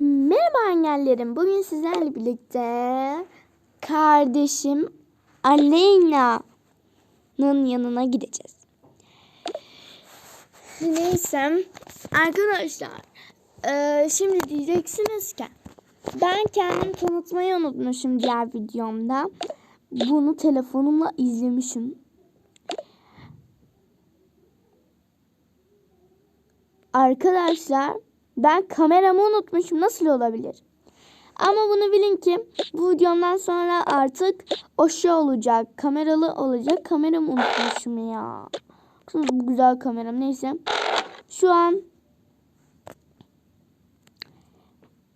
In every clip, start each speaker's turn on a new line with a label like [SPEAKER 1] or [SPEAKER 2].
[SPEAKER 1] Merhaba engellerim. Bugün sizlerle birlikte kardeşim Aleyna'nın yanına gideceğiz. Neyse arkadaşlar eee, şimdi diyeceksiniz ki ben kendimi tanıtmayı unutmuşum diğer videomda. Bunu telefonumla izlemişim. Arkadaşlar ben kameramı unutmuşum. Nasıl olabilir? Ama bunu bilin ki bu videomdan sonra artık o şey olacak. Kameralı olacak. Kameramı unutmuşum ya. Baksanıza bu güzel kameram. Neyse. Şu an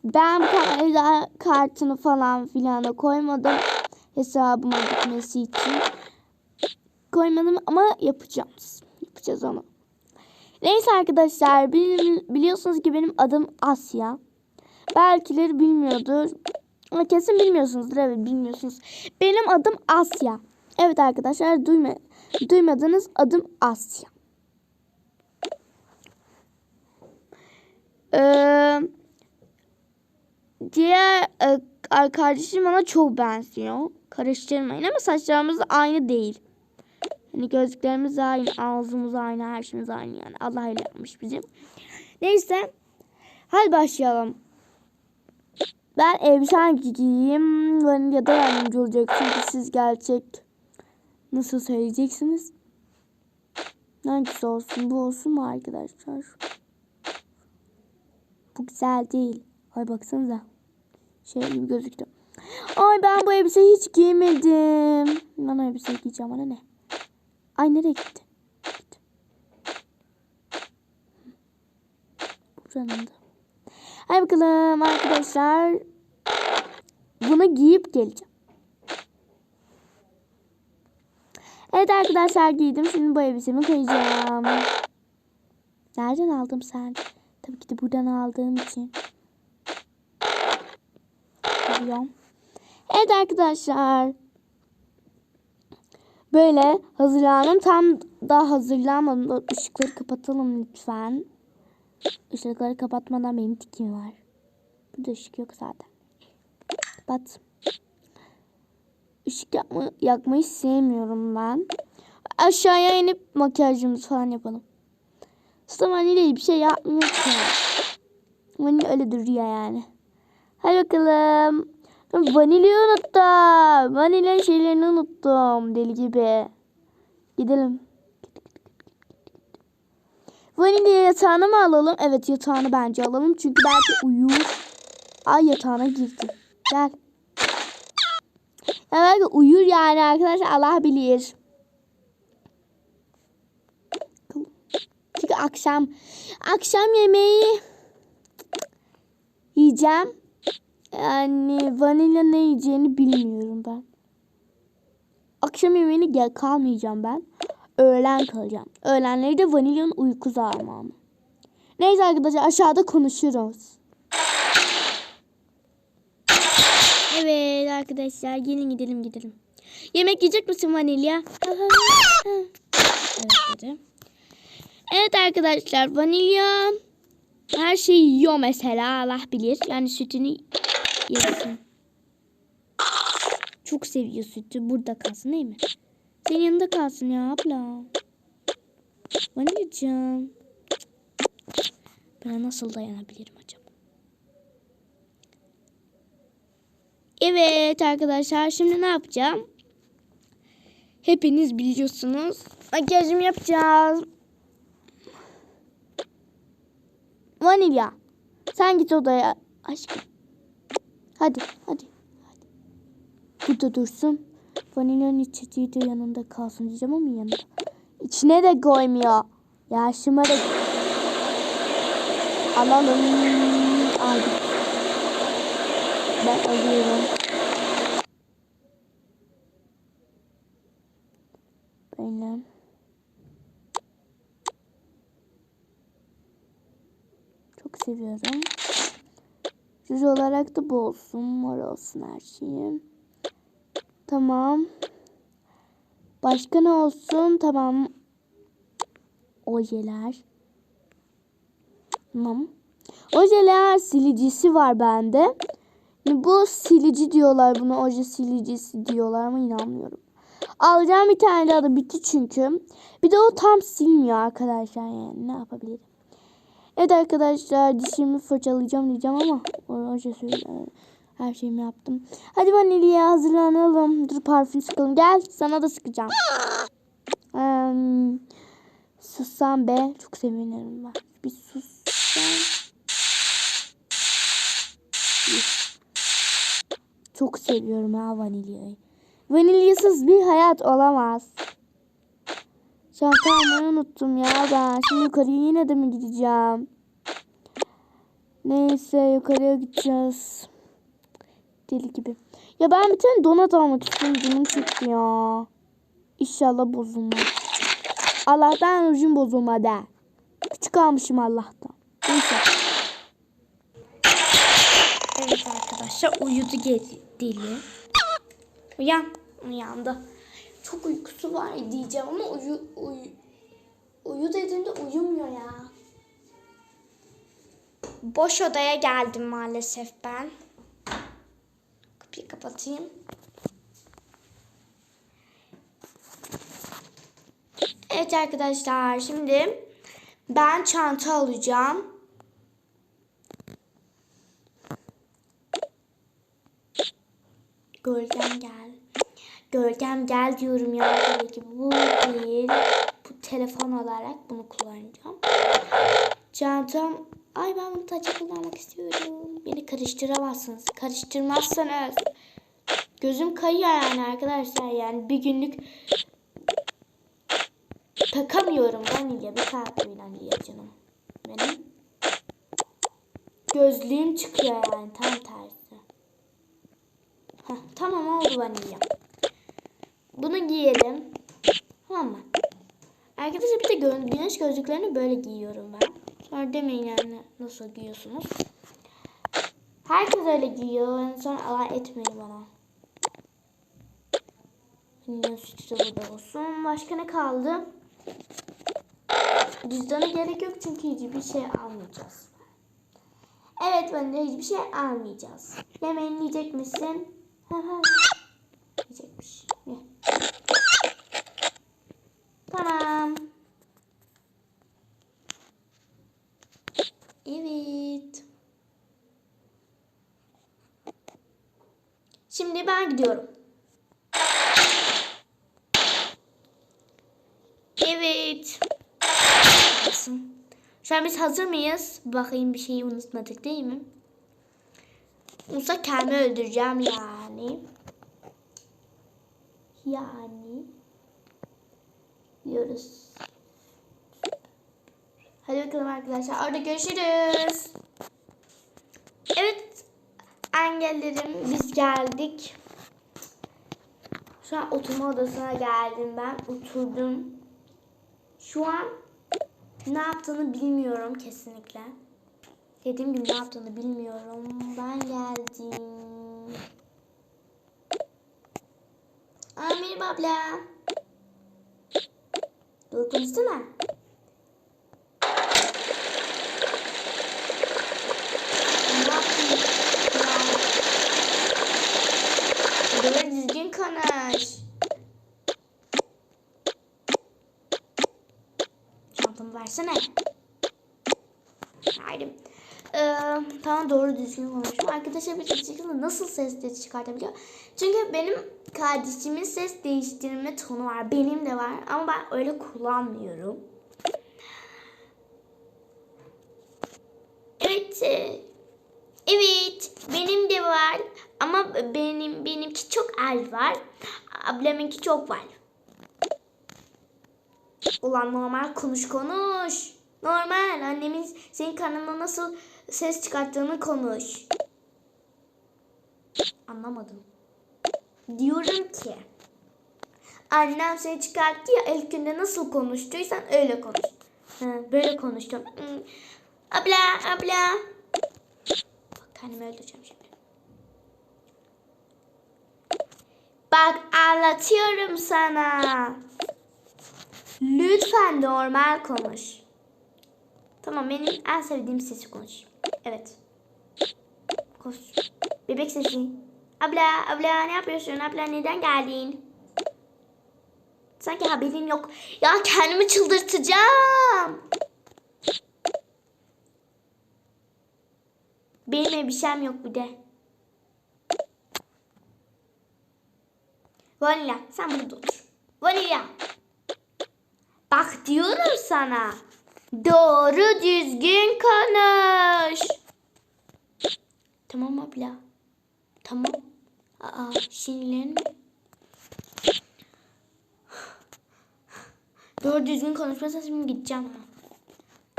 [SPEAKER 1] ben bu kamerada kartını falan filan da koymadım. Hesabıma gitmesi için. Koymadım ama yapacağız. Yapacağız onu. Neyse arkadaşlar bil- biliyorsunuz ki benim adım Asya. Belkileri bilmiyordur. Ama kesin bilmiyorsunuzdur. Evet bilmiyorsunuz. Benim adım Asya. Evet arkadaşlar duyma, duymadınız adım Asya. Ee, diğer e, kardeşim bana çok benziyor. Karıştırmayın ama saçlarımız aynı değil. Hani gözlüklerimiz aynı, ağzımız aynı, her şeyimiz aynı yani. Allah öyle yapmış bizim. Neyse. Hadi başlayalım. Ben elbisen giyeyim. Vanilya da yardımcı olacak. Çünkü siz gerçek nasıl söyleyeceksiniz? Hangisi olsun? Bu olsun mu arkadaşlar? Bu güzel değil. Ay baksanıza. Şey gibi gözüktü. Ay ben bu elbiseyi hiç giymedim. Ben o elbiseyi giyeceğim. Bana ne? Ay nereye gitti? Gitti. Buranın da. Hadi bakalım arkadaşlar. Bunu giyip geleceğim. Evet arkadaşlar giydim. Şimdi bu elbisemi koyacağım. Nereden aldım sen? Tabii ki de buradan aldığım için. Biliyorum. Evet arkadaşlar. Böyle hazırlandım. Tam daha hazırlanmadım. Işıkları kapatalım lütfen. Işıkları kapatmadan benim tikim var. Burada ışık yok zaten. Kapat. Işık yakma, yakmayı sevmiyorum ben. Aşağıya inip makyajımızı falan yapalım. Aslında Vanilya bir şey yapmıyor ki. Vanilya öyle duruyor yani. Hadi bakalım. Vanilya unuttum. Vanilya şeylerini unuttum. Deli gibi. Gidelim. Vanilya yatağını mı alalım? Evet yatağını bence alalım. Çünkü belki uyur. Ay yatağına girdi. Gel. Ya belki uyur yani arkadaşlar Allah bilir. Çünkü akşam akşam yemeği yiyeceğim. Yani vanilya ne yiyeceğini bilmiyorum ben. Akşam yemeğini gel kalmayacağım ben. Öğlen kalacağım. Öğlenleri de vanilyanın uyku zamanı. Neyse arkadaşlar aşağıda konuşuruz. Evet arkadaşlar gelin gidelim gidelim. Yemek yiyecek misin vanilya? evet. Evet arkadaşlar vanilya her şeyi yiyor mesela Allah bilir. Yani sütünü yesin. Çok seviyor sütü. Burada kalsın değil mi? Senin yanında kalsın ya abla. Vanilyacığım. Ben nasıl dayanabilirim acaba? Evet arkadaşlar şimdi ne yapacağım? Hepiniz biliyorsunuz. Makyajımı yapacağız. Vanilya. Sen git odaya aşkım. Hadi hadi. hadi. Burada dursun. Vanilyanın içeceği de yanında kalsın diyeceğim ama yanında. İçine de koymuyor. Ya şımarık. Alalım. Aldım. Ben alıyorum. Böyle. Çok seviyorum. Ruj olarak da bu olsun. Mor olsun her şeyim. Tamam. Başka ne olsun? Tamam. Ojeler. Tamam. Ojeler silicisi var bende. Bu silici diyorlar buna oje silicisi diyorlar ama inanmıyorum. Alacağım bir tane daha da bitti çünkü. Bir de o tam silmiyor arkadaşlar yani ne yapabilirim. Evet arkadaşlar dişimi fırçalayacağım diyeceğim ama oje söyle her şeyimi yaptım. Hadi vanilya hazırlanalım. Dur parfüm sıkalım. Gel sana da sıkacağım. Um, sussam be. Çok sevinirim ben. Bir sussam. Çok seviyorum ya vanilyayı. Vanilyasız bir hayat olamaz. Çanta almayı unuttum ya ben. Şimdi yukarıya yine de mi gideceğim? Neyse yukarıya gideceğiz. Deli gibi. Ya ben bir tane donat almak istiyorum. Canım çekti ya. İnşallah bozulmaz. Allah'tan rujum bozulmadı. Küçük almışım Allah'tan. Neyse. Evet arkadaşlar uyudu deli. Uyan. Uyandı. Çok uykusu var diyeceğim ama uyu, uyu, uyu dediğimde uyumuyor ya. Boş odaya geldim maalesef ben. Kapıyı kapatayım. Evet arkadaşlar şimdi ben çanta alacağım. Gölgem gel. Gölgem gel diyorum ya. Tabii ki bu değil. Bu telefon olarak bunu kullanacağım. Çantam. Ay ben bunu taça kullanmak istiyorum. Beni karıştıramazsınız. Karıştırmazsanız. Gözüm kayıyor yani arkadaşlar. Yani bir günlük takamıyorum vanilya. Bir saat vanilya canım. Benim. Gözlüğüm çıkıyor yani tam tersi. Heh, tamam oldu vanilya. Bunu giyelim. Tamam mı? Arkadaşlar bir de güneş gözlüklerini böyle giyiyorum ben. Sonra demeyin yani nasıl giyiyorsunuz. Herkes öyle giyiyor. Yani sonra alay etmeyin bana. Sütü de burada olsun. Başka ne kaldı? Cüzdana gerek yok çünkü hiçbir şey almayacağız. Evet ben hiçbir şey almayacağız. Yemeğini yiyecek misin? Yiyecekmiş. Tamam. Evet. Şimdi ben gidiyorum. Evet. Şu an biz hazır mıyız? Bakayım bir şeyi unutmadık değil mi? Unutsak kendimi öldüreceğim yani. Yani. Diyoruz. Hadi bakalım arkadaşlar. Orada görüşürüz. Evet. Engellerim biz geldik. Şu an oturma odasına geldim ben. Oturdum. Şu an ne yaptığını bilmiyorum kesinlikle. Dediğim gibi ne yaptığını bilmiyorum. Ben geldim. Aa, merhaba abla. Dur konuşsana. Böyle düzgün konuş. Çantamı versene. Haydi. Ee, tamam doğru düzgün konuştum. Arkadaşlar bir şekilde nasıl ses çıkartabiliyor? Çünkü benim kardeşimin ses değiştirme tonu var. Benim de var ama ben öyle kullanmıyorum. Evet. e, Evet, benim de var ama benim benimki çok az var. Ablamınki çok var. Ulan normal konuş konuş. Normal annemin senin karnına nasıl ses çıkarttığını konuş. Anlamadım. Diyorum ki annem seni çıkarttı ya ilk günde nasıl konuştuysan öyle konuş. Ha, böyle konuştum. Abla abla. Bak kendimi öldüreceğim şimdi. Bak anlatıyorum sana. Lütfen normal konuş. Tamam benim en sevdiğim sesi konuş.
[SPEAKER 2] Evet. Koş. Bebek sesi. Abla, abla ne yapıyorsun? Abla neden geldin? Sanki haberin yok. Ya kendimi çıldırtacağım. Benim elbisem yok bir de. Vanilya sen burada otur. Vanilya. Bak diyorum sana. Doğru düzgün konuş. Tamam abla. Tamam. Aa sinirlenme. Doğru düzgün konuşmazsan şimdi gideceğim.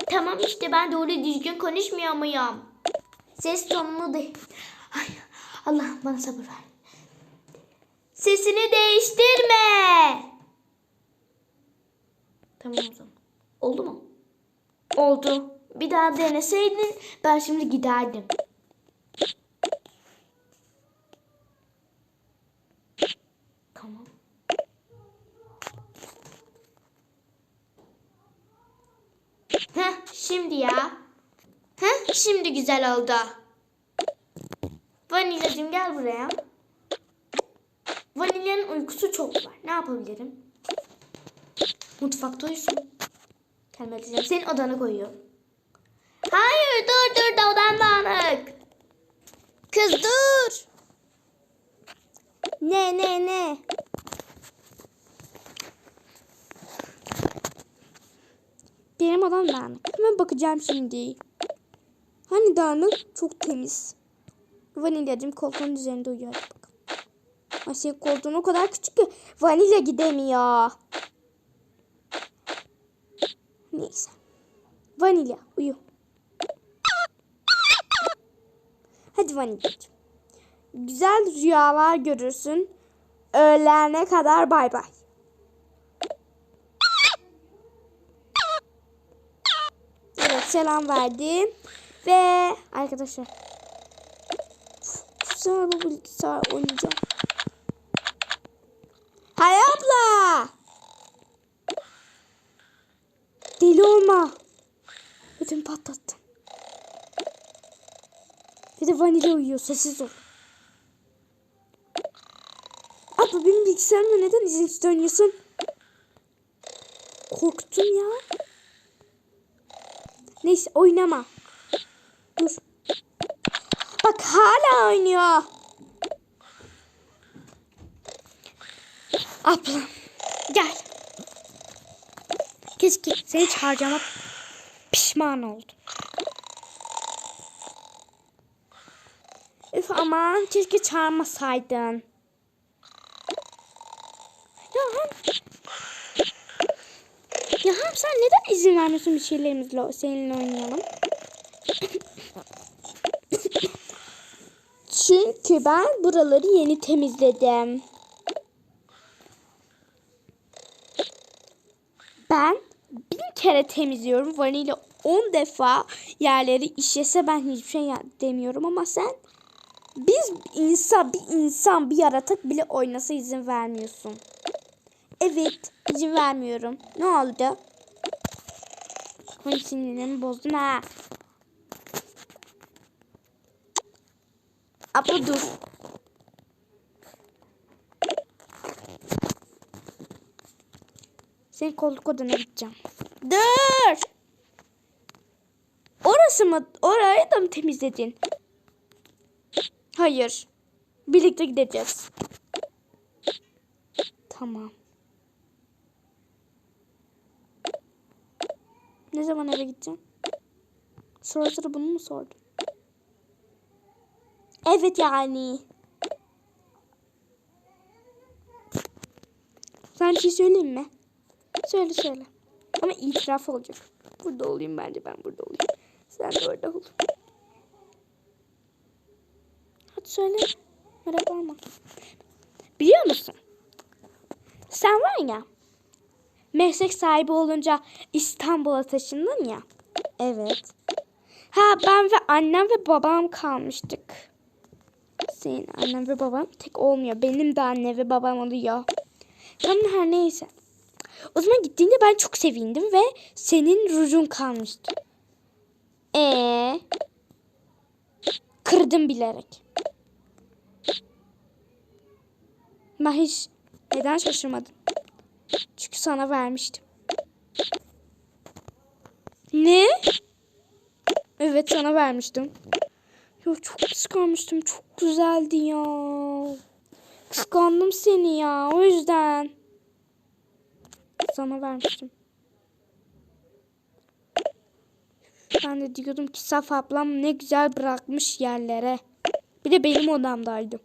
[SPEAKER 2] Tamam işte ben doğru düzgün konuşmuyor muyum? Ses tonunu de... Ay, Allah bana sabır ver. Sesini değiştirme. Tamam o zaman. Oldu mu? Oldu. Bir daha deneseydin ben şimdi giderdim. Tamam. Şimdi ya. Heh, şimdi güzel oldu. Vanilyacığım gel buraya. Vanilyanın uykusu çok var. Ne yapabilirim? Mutfakta uyusun. Gelmeliyim. Senin odana koyuyorum. Hayır dur dur da odan dağınık. Kız dur.
[SPEAKER 1] Ne ne ne? Benim odam dağınık. Hemen bakacağım şimdi. Hani dağınık? Çok temiz. Vanilyacığım koltuğun üzerinde uyuyor. Bakalım. Ay senin koltuğun o kadar küçük ki vanilya gidemiyor. Neyse. Vanilya uyu. Hadi vanilyacığım. Güzel rüyalar görürsün. Öğlene kadar bay bay. Evet selam verdim. Ve arkadaşlar. Güzel bu bilgisayar oynayacağım. Hay abla. Deli olma. Ödüm patlattım. Bir de vanilya uyuyor. Sessiz ol. Abla benim bilgisayarımda neden izinsiz oynuyorsun? Korktum ya. Neyse oynama. Dur. Bak hala oynuyor. Abla gel. Keşke seni çağıracağıma pişman oldum. Üf aman keşke çağırmasaydın. Ya hem... Ya hem sen neden izin vermiyorsun bir şeylerimizle seninle oynayalım? Çünkü ben buraları yeni temizledim. Ben bin kere temizliyorum. Vanilya 10 defa yerleri işese ben hiçbir şey demiyorum ama sen biz insan bir insan bir yaratık bile oynasa izin vermiyorsun. Evet izin vermiyorum. Ne oldu? Koy sinirlerimi bozdun ha. Abla dur. Senin kolluk odana gideceğim. Dur. Orası mı? Orayı da mı temizledin? Hayır. Birlikte gideceğiz. Tamam. Ne zaman eve gideceğim? Sonra sonra bunu mu sordun? Evet yani. Sen bir şey söyleyeyim mi? Söyle söyle. Ama itiraf olacak. Burada olayım bence ben burada olayım. Sen de orada ol. Hadi söyle. Merak olma. Biliyor musun? Sen var ya. Meslek sahibi olunca İstanbul'a taşındın ya. Evet. Ha ben ve annem ve babam kalmıştık. Senin annen ve baban tek olmuyor. Benim de anne ve babam oluyor. Tamam her neyse. O zaman gittiğinde ben çok sevindim ve senin rujun kalmıştı. Ee, Kırdım bilerek. Ben hiç neden şaşırmadım? Çünkü sana vermiştim. Ne? Evet sana vermiştim. Ya çok kıskanmıştım. Çok güzeldi ya. Kıskandım seni ya. O yüzden. Sana vermiştim. Ben de diyordum ki Saf ablam ne güzel bırakmış yerlere. Bir de benim odamdaydı.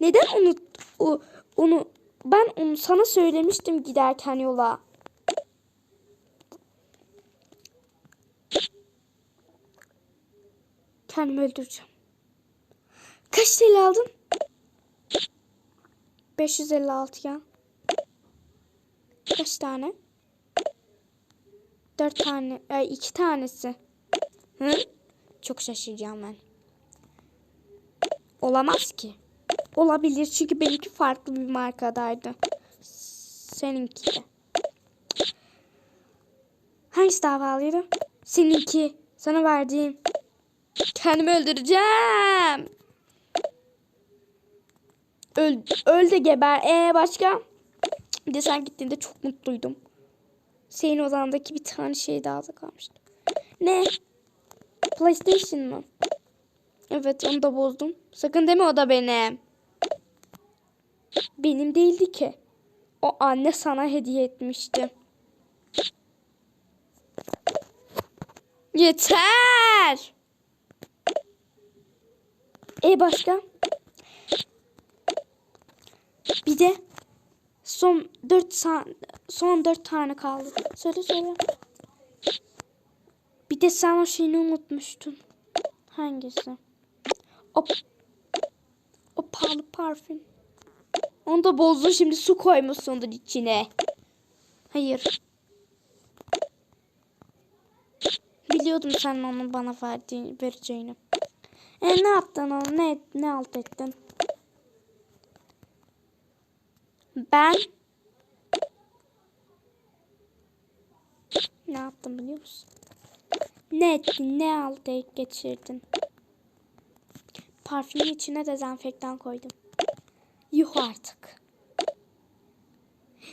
[SPEAKER 1] Neden onu o, onu ben onu sana söylemiştim giderken yola. Kendimi öldüreceğim. Kaç TL aldın? 556 ya. Kaç tane? Dört tane, ay iki tanesi. Hı? Çok şaşıracağım ben. Olamaz ki. Olabilir çünkü benimki farklı bir markadaydı. Seninki de. Hangisi davalıydı? Seninki. Sana verdiğim. Kendimi öldüreceğim. Öl, öl de geber. Ee başka? Bir de sen gittiğinde çok mutluydum. Senin odandaki bir tane şey daha da kalmıştı. Ne? PlayStation mı? Evet onu da bozdum. Sakın deme o da benim. Benim değildi ki. O anne sana hediye etmişti. Yeter. E başka? Bir de son dört sa- son dört tane kaldı. Söyle söyle. Bir de sen o şeyini unutmuştun. Hangisi? O, o pahalı parfüm. Onu da bozdun şimdi su koymuşsundur içine. Hayır. Biliyordum sen onu bana verdiğini, vereceğini. E ne yaptın onu? Ne, ne alt ettin? Ben ne yaptım biliyor musun? Ne ettin? Ne et geçirdin? Parfümün içine dezenfektan koydum. Yuh artık.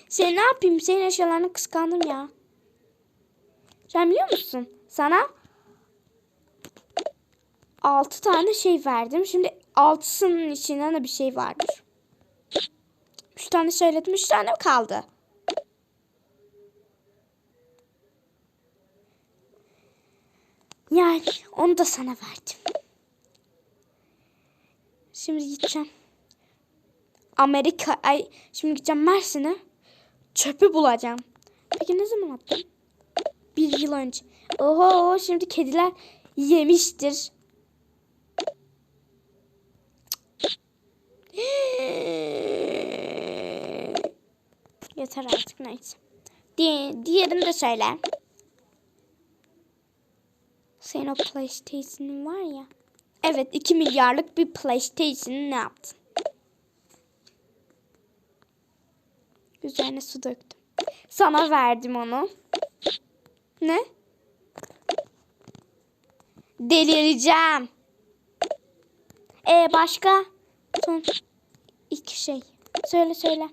[SPEAKER 1] Sen ne yapayım? Senin eşyalarını kıskandım ya. Sen biliyor musun? Sana altı tane şey verdim. Şimdi altısının içinden de bir şey vardır. Tane söyledim. Üç tane kaldı. Yani onu da sana verdim. Şimdi gideceğim. Amerika ay şimdi gideceğim Mersin'e çöpü bulacağım. Peki ne zaman attın? Bir yıl önce. Oho şimdi kediler yemiştir. Yeter artık neyse. Di diğerini de söyle. Senin o PlayStation'ın var ya. Evet 2 milyarlık bir PlayStation'ı ne yaptın? Üzerine su döktüm. Sana verdim onu. Ne? Delireceğim. E başka? Son iki şey. Söyle söyle.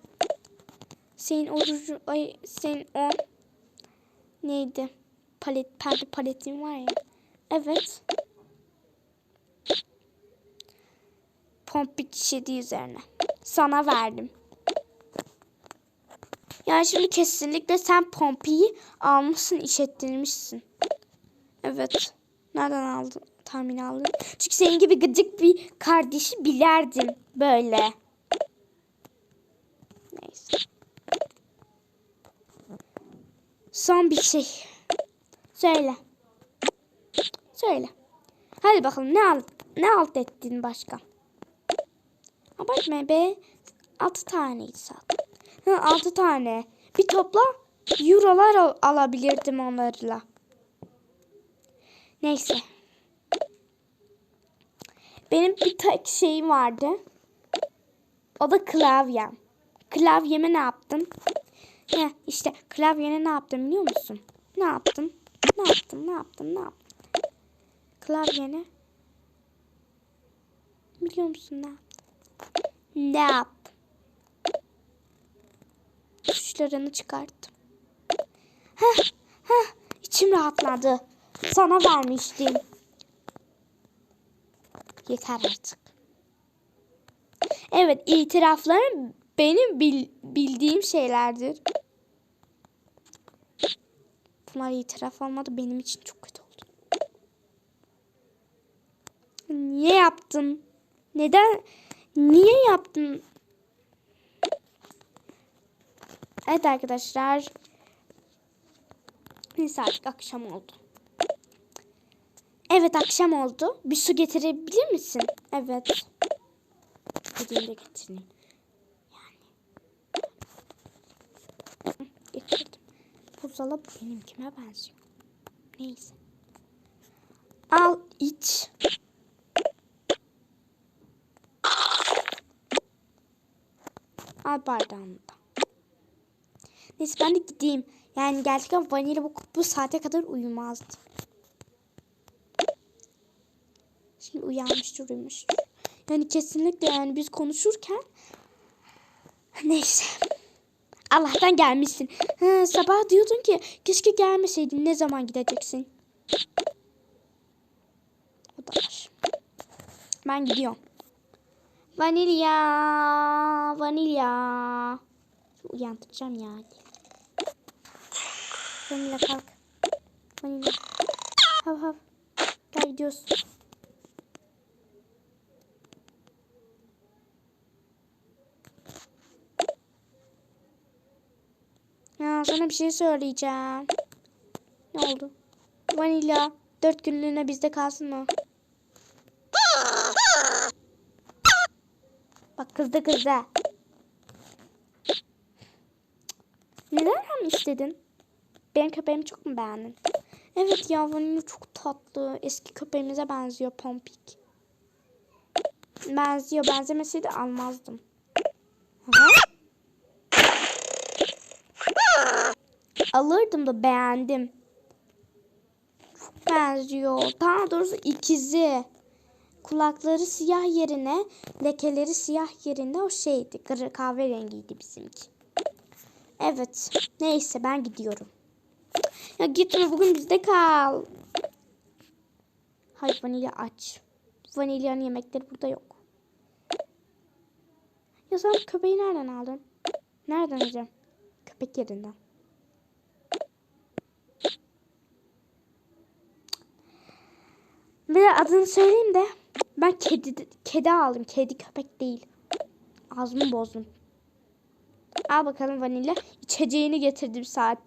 [SPEAKER 1] Senin o ruju, ay senin o neydi? Palet, pembe paletin var ya. Evet. Pompik şişedi üzerine. Sana verdim. Yani şimdi kesinlikle sen Pompi'yi almışsın, işlettirmişsin. Evet. Nereden aldın? Tahmin aldın. Çünkü senin gibi gıcık bir kardeşi bilerdim böyle. Neyse. Son bir şey. Söyle. Söyle. Hadi bakalım ne alt, ne alt ettin başka? Abartma be. Altı taneydi zaten. Hı, altı tane. Bir topla eurolar al- alabilirdim onlarla. Neyse. Benim bir tek şeyim vardı. O da klavyem. Klavyeme ne yaptım? Heh, işte klavyene ne yaptım biliyor musun? Ne yaptım? Ne yaptım? Ne yaptım? Ne yaptım? Klavyene Biliyor musun ne yaptım? Ne yaptım? Tuşlarını çıkarttım. Heh, heh, içim rahatladı. Sana vermiştim. Yeter artık. Evet, itiraflarım benim bil- bildiğim şeylerdir. Bunlar itiraf olmadı benim için çok kötü oldu. Niye yaptın? Neden? Niye yaptın? Evet arkadaşlar. Neyse artık akşam oldu. Evet akşam oldu. Bir su getirebilir misin? Evet. Gideyim de getireyim. Yani. Hı, Getirdim. Buzdolabı benimkime benziyor. Neyse. Al iç. Al bardağını da. Neyse ben de gideyim. Yani gerçekten vanilya bu, bu saate kadar uyumazdı. Şimdi uyanmıştır uyumuştur. Yani kesinlikle yani biz konuşurken neyse. Allah'tan gelmişsin. Ha, sabah diyordun ki keşke gelmeseydin. Ne zaman gideceksin? O da var. Ben gidiyorum. Vanilya, vanilya. Uyandıracağım ya. Vanilya kalk. Vanilya. Hav hav. Gel gidiyoruz. Ya sana bir şey söyleyeceğim. Ne oldu? Vanilya dört günlüğüne bizde kalsın mı? Bak kızdı kızdı. Neden hem istedin? Benim köpeğimi çok mu beğendin? Evet ya Vanilya çok tatlı. Eski köpeğimize benziyor Pompik. Benziyor. Benzemeseydi almazdım. Aha. Alırdım da beğendim. Çok benziyor. Daha doğrusu ikizi. Kulakları siyah yerine, lekeleri siyah yerine o şeydi. Kahverengiydi bizimki. Evet. Neyse ben gidiyorum. Ya gitme bugün bizde kal. Hayır vanilya aç. Vanilyanın yemekleri burada yok. Ya sen köpeği nereden aldın? Nereden alacağım? Köpek yerinden. De adını söyleyeyim de ben kedi kedi aldım. Kedi köpek değil. Ağzımı bozdum. Al bakalım vanilya. İçeceğini getirdim saat.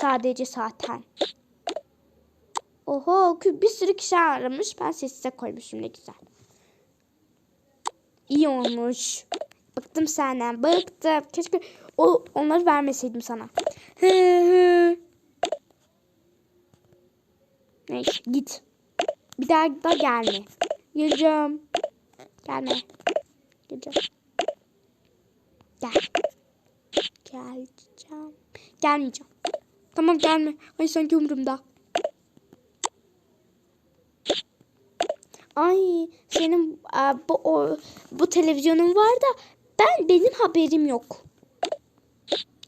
[SPEAKER 1] Sadece zaten. Oho bir sürü kişi aramış. Ben sessize koymuşum ne güzel. İyi olmuş. Bıktım senden. Bıktım. Keşke o onları vermeseydim sana. Neyse git. Bir daha da gelme. Geleceğim. Gelme. Geleceğim. Gel. Geleceğim. Gelmeyeceğim. Tamam gelme. Ay sanki umurumda. Ay senin a, bu o, bu televizyonun var da ben benim haberim yok.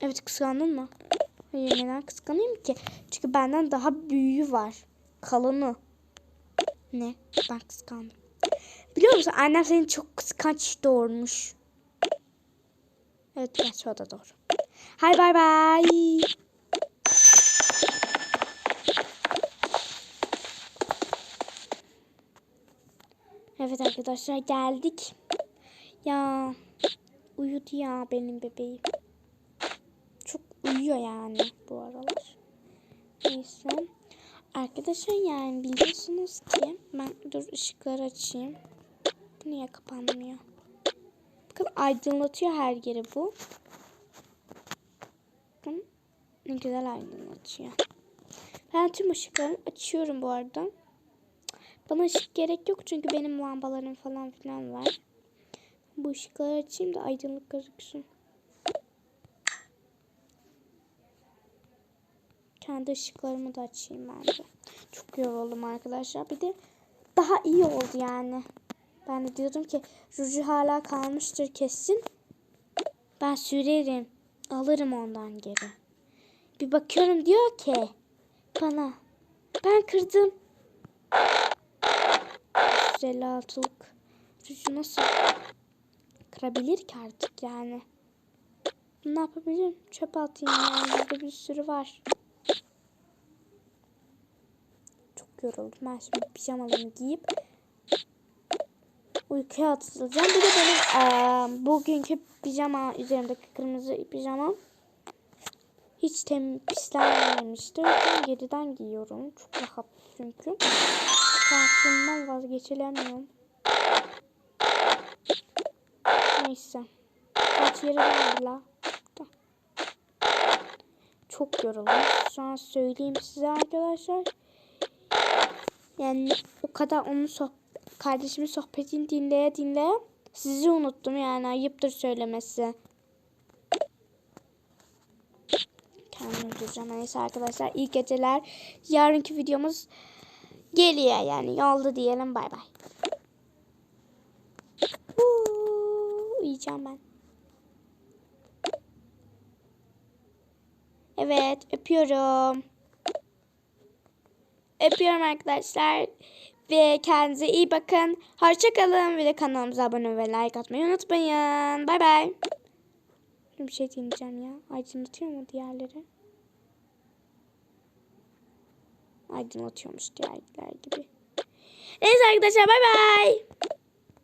[SPEAKER 1] Evet kıskandın mı? Hayır neden kıskanayım ki? Çünkü benden daha büyüğü var. Kalını. Ne? Ben kıskandım. Biliyor musun annem seni çok kıskanç doğurmuş. Evet gerçi o da doğru. Hay bay bay. Evet arkadaşlar geldik. Ya uyudu ya benim bebeğim. Çok uyuyor yani bu aralar. Neyse. Arkadaşlar yani biliyorsunuz ki ben dur ışıkları açayım. Niye kapanmıyor? Bakın aydınlatıyor her yeri bu. Bakın ne güzel aydınlatıyor. Ben tüm ışıkları açıyorum bu arada. Bana ışık gerek yok çünkü benim lambalarım falan filan var. Bu ışıkları açayım da aydınlık gözüksün. Kendi ışıklarımı da açayım ben de. Çok yoruldum arkadaşlar. Bir de daha iyi oldu yani. Ben de diyordum ki ruju hala kalmıştır kesin. Ben sürerim. Alırım ondan geri. Bir bakıyorum diyor ki bana ben kırdım. 156'lık ruju nasıl kırabilir ki artık yani. Ne yapabilirim? Çöp atayım yani. Burada bir sürü var. Yoruldum. Ben şimdi pijamalarımı giyip uykuya atılacağım. Bir de benim eee, bugünkü pijama üzerimdeki kırmızı pijamam hiç temiz pislenmemişti. Yüzden geriden giyiyorum. Çok rahat çünkü. Tatilimden vazgeçilemiyorum. Neyse. Kaç yeri var la. Çok yoruldum. Şu an söyleyeyim size arkadaşlar. Yani o kadar onun soh kardeşimin sohbetini dinleye dinleye sizi unuttum yani ayıptır söylemesi. Kendimi duracağım. Neyse arkadaşlar iyi geceler. Yarınki videomuz geliyor yani yolda diyelim bay bay. Uyuyacağım ben. Evet öpüyorum. Öpüyorum arkadaşlar. Ve kendinize iyi bakın. Hoşçakalın. Ve de kanalımıza abone ve like atmayı unutmayın. Bay bay. Bir şey diyeceğim ya. Aydınlatıyor mu diğerleri? Aydınlatıyormuş diğerler gibi. Neyse arkadaşlar bay bay.